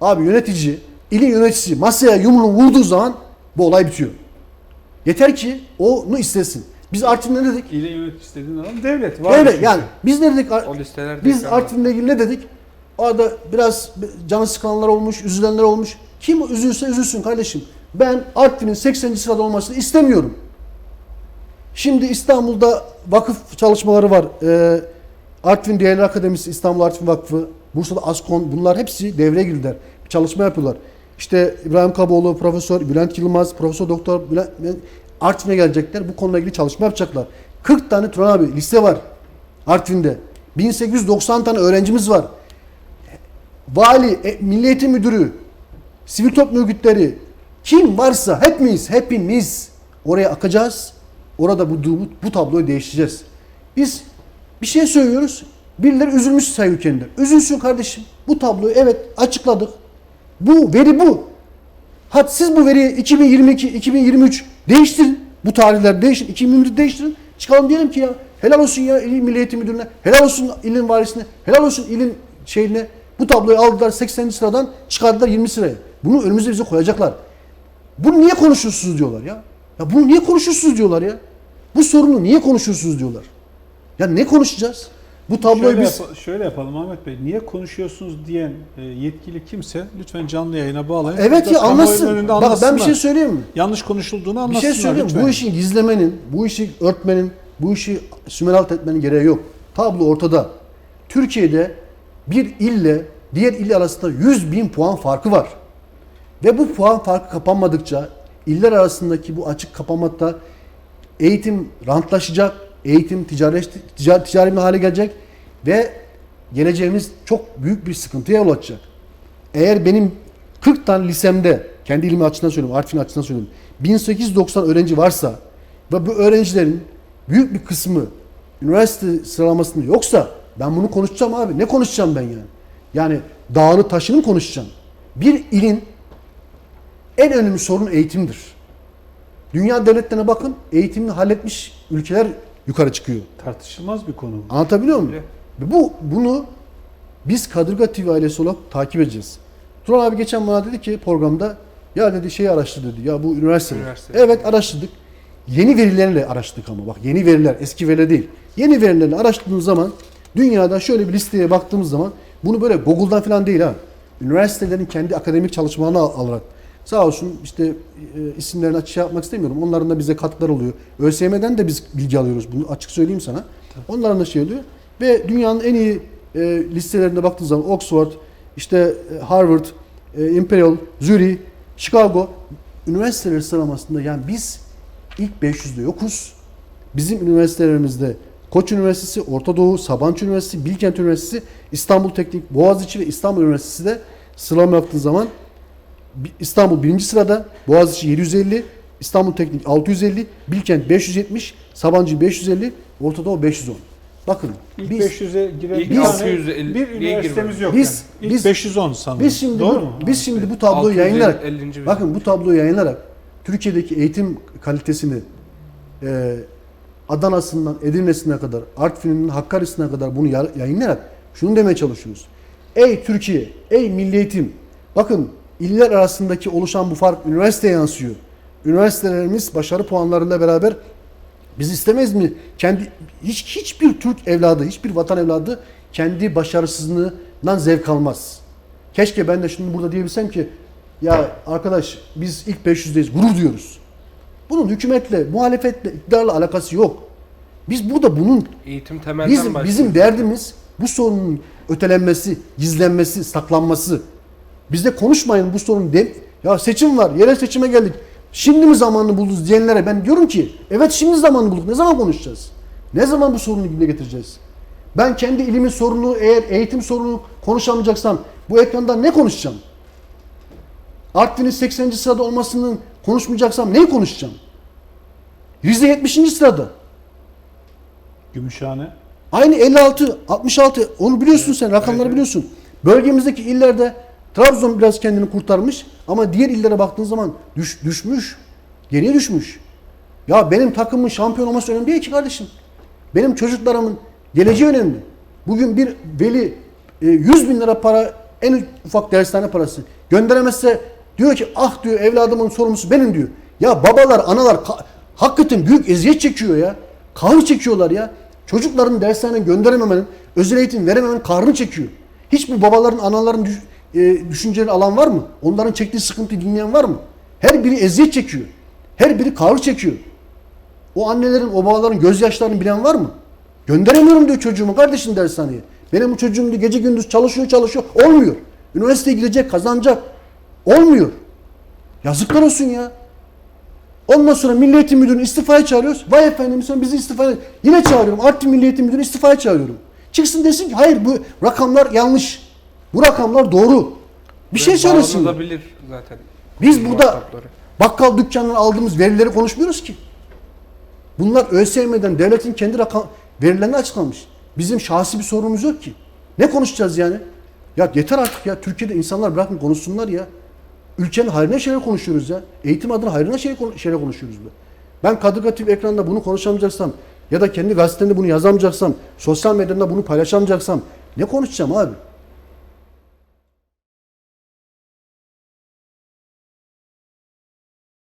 Abi yönetici, ilin yöneticisi masaya yumruğunu vurduğu zaman bu olay bitiyor. Yeter ki onu istesin. Biz Artvin'de ne dedik? İle yöneticisi dediğin adam devlet. Var Öyle çünkü. yani biz ne dedik? O listelerde Biz. Artvin'le ilgili ne dedik? Orada biraz canı sıkılanlar olmuş, üzülenler olmuş. Kim üzülse üzülsün kardeşim. Ben Artvin'in 80. sırada olmasını istemiyorum. Şimdi İstanbul'da vakıf çalışmaları var. Ee, Artvin Değerli Akademisi, İstanbul Artvin Vakfı, Bursa'da ASKON bunlar hepsi devreye girdiler. Çalışma yapıyorlar. İşte İbrahim Kaboğlu, Profesör Bülent Yılmaz, Profesör Doktor Bülent Artvin'e gelecekler. Bu konuyla ilgili çalışma yapacaklar. 40 tane Turan abi liste var Artvin'de. 1890 tane öğrencimiz var. Vali, e, Milli Eğitim Müdürü, sivil toplum örgütleri, kim varsa hepimiz, hepimiz oraya akacağız. Orada bu, bu, bu tabloyu değiştireceğiz. Biz bir şey söylüyoruz. Birileri üzülmüş sayı ülkende. Üzülsün kardeşim. Bu tabloyu evet açıkladık. Bu veri bu. Hadi siz bu veriyi 2022, 2023 değiştirin. Bu tarihler değiştirin. 2023 değiştirin. Çıkalım diyelim ki ya helal olsun ya İl Milli Eğitim Müdürü'ne, helal olsun ilin varisine, helal olsun ilin şeyine. Bu tabloyu aldılar 80. sıradan çıkardılar 20 sıraya. Bunu önümüze bize koyacaklar. Bunu niye konuşuyorsunuz diyorlar ya. Ya bunu niye konuşuyorsunuz diyorlar ya. Bu sorunu niye konuşuyorsunuz diyorlar. Ya ne konuşacağız? Bu tabloyu şöyle, biz... yapa- şöyle yapalım Ahmet Bey. Niye konuşuyorsunuz diyen e, yetkili kimse lütfen canlı yayına bağlayın. Evet ya önünde Bak ben bir şey söyleyeyim mi? Yanlış konuşulduğunu Bir anlatsınlar şey söyleyeyim. lütfen. Bu işi gizlemenin, bu işi örtmenin, bu işi sümeralt etmenin gereği yok. Tablo ortada. Türkiye'de bir ille diğer il arasında 100 bin puan farkı var. Ve bu puan farkı kapanmadıkça iller arasındaki bu açık kapanmakta eğitim rantlaşacak, eğitim ticari, ticari, ticari bir hale gelecek ve geleceğimiz çok büyük bir sıkıntıya yol açacak. Eğer benim 40 tane lisemde, kendi ilimi açısından söylüyorum, Artvin açısından söylüyorum, 1890 öğrenci varsa ve bu öğrencilerin büyük bir kısmı üniversite sıralamasında yoksa ben bunu konuşacağım abi. Ne konuşacağım ben yani? Yani dağını taşını konuşacağım? Bir ilin en önemli sorunu eğitimdir. Dünya devletlerine bakın, eğitimini halletmiş ülkeler yukarı çıkıyor. Tartışılmaz bir konu. Anlatabiliyor muyum? Öyle. Bu bunu biz Kadırga TV ailesi olarak takip edeceğiz. Turan abi geçen bana dedi ki programda ya dedi şeyi araştır dedi. Ya bu üniversite. Üniversite. Evet araştırdık. Yeni verilerle araştırdık ama bak yeni veriler eski veriler değil. Yeni verilerle araştırdığımız zaman dünyada şöyle bir listeye baktığımız zaman bunu böyle Google'dan falan değil ha. Üniversitelerin kendi akademik çalışmalarını al- alarak sağ olsun işte e, isimlerini açık şey yapmak istemiyorum. Onların da bize katkılar oluyor. ÖSYM'den de biz bilgi alıyoruz. Bunu açık söyleyeyim sana. Onların da şey oluyor. Ve dünyanın en iyi e, listelerine baktığınız zaman Oxford, işte e, Harvard, e, Imperial, Zürich, Chicago üniversiteler sıralamasında yani biz ilk 500'de yokuz. Bizim üniversitelerimizde Koç Üniversitesi, Orta Doğu, Sabancı Üniversitesi, Bilkent Üniversitesi, İstanbul Teknik, Boğaziçi ve İstanbul Üniversitesi de sıralama yaptığın zaman İstanbul birinci sırada, Boğaziçi 750, İstanbul Teknik 650, Bilkent 570, Sabancı 550, Orta Doğu 510. Bakın İlk biz 500'e giren İlk bir, tane 650'ye bir üniversitemiz yok. Biz- yani. Biz- 510 sanırım. biz şimdi Doğru bu, mu? biz şimdi bu tabloyu yayınlayarak 650. bakın bu tabloyu yayınlayarak Türkiye'deki eğitim kalitesini e, Adana'sından Edirne'sine kadar, Artvin'in Hakkari'sine kadar bunu ya- yayınlayarak şunu demeye çalışıyoruz. Ey Türkiye, ey milli eğitim. Bakın iller arasındaki oluşan bu fark üniversiteye yansıyor. Üniversitelerimiz başarı puanlarıyla beraber biz istemeyiz mi? Kendi hiç hiçbir Türk evladı, hiçbir vatan evladı kendi başarısızlığından zevk almaz. Keşke ben de şimdi burada diyebilsem ki ya arkadaş biz ilk 500'deyiz, gurur duyuyoruz. Bunun hükümetle, muhalefetle, iktidarla alakası yok. Biz burada bunun Eğitim temelden bizim başlıyor. bizim derdimiz bu sorunun ötelenmesi, gizlenmesi, saklanması. Bizde konuşmayın bu sorun de ya seçim var, yerel seçime geldik. Şimdi mi zamanını buldunuz diyenlere ben diyorum ki evet şimdi zamanını bulduk. Ne zaman konuşacağız? Ne zaman bu sorunu dile getireceğiz? Ben kendi ilimin sorunu eğer eğitim sorunu konuşamayacaksam bu ekranda ne konuşacağım? Artvin'in 80. sırada olmasının konuşmayacaksam neyi konuşacağım? Rize 70. sırada. Gümüşhane. Aynı 56, 66 onu biliyorsun sen rakamları biliyorsun. Bölgemizdeki illerde Trabzon biraz kendini kurtarmış ama diğer illere baktığın zaman düş, düşmüş. Geriye düşmüş. Ya benim takımın şampiyon olması önemli değil ki kardeşim. Benim çocuklarımın geleceği önemli. Bugün bir veli e, 100 bin lira para En ufak dershane parası. Gönderemezse diyor ki ah diyor evladımın sorumlusu benim diyor. Ya babalar, analar ka- hakikaten büyük eziyet çekiyor ya. Kahrı çekiyorlar ya. Çocukların dershaneye gönderememenin, özel eğitim verememenin kahrını çekiyor. Hiç bu babaların, anaların e, düşünceleri alan var mı? Onların çektiği sıkıntıyı dinleyen var mı? Her biri eziyet çekiyor. Her biri kahrı çekiyor. O annelerin, o babaların gözyaşlarını bilen var mı? Gönderemiyorum diyor çocuğumu kardeşim dershaneye. Benim bu çocuğum diyor gece gündüz çalışıyor çalışıyor. Olmuyor. Üniversiteye gidecek, kazanacak. Olmuyor. Yazıklar olsun ya. Ondan sonra Milli Eğitim Müdürü'nü istifaya çağırıyoruz. Vay efendim sen bizi istifaya... Yine çağırıyorum. Artvin Milli Eğitim Müdürü'nü istifaya çağırıyorum. Çıksın desin ki hayır bu rakamlar yanlış. Bu rakamlar doğru. Bir şey söylesin. Bağlanabilir zaten. Biz burada bakkal dükkanından aldığımız verileri konuşmuyoruz ki. Bunlar ÖSYM'den devletin kendi rakam verilerini açıklamış. Bizim şahsi bir sorunumuz yok ki. Ne konuşacağız yani? Ya yeter artık ya. Türkiye'de insanlar bırakın konuşsunlar ya. Ülkenin hayrına şeyler konuşuyoruz ya. Eğitim adına hayrına şey, şeyler konuşuyoruz be. Ben Kadırga TV ekranda bunu konuşamayacaksam ya da kendi gazetemde bunu yazamayacaksam, sosyal medyada bunu paylaşamayacaksam ne konuşacağım abi?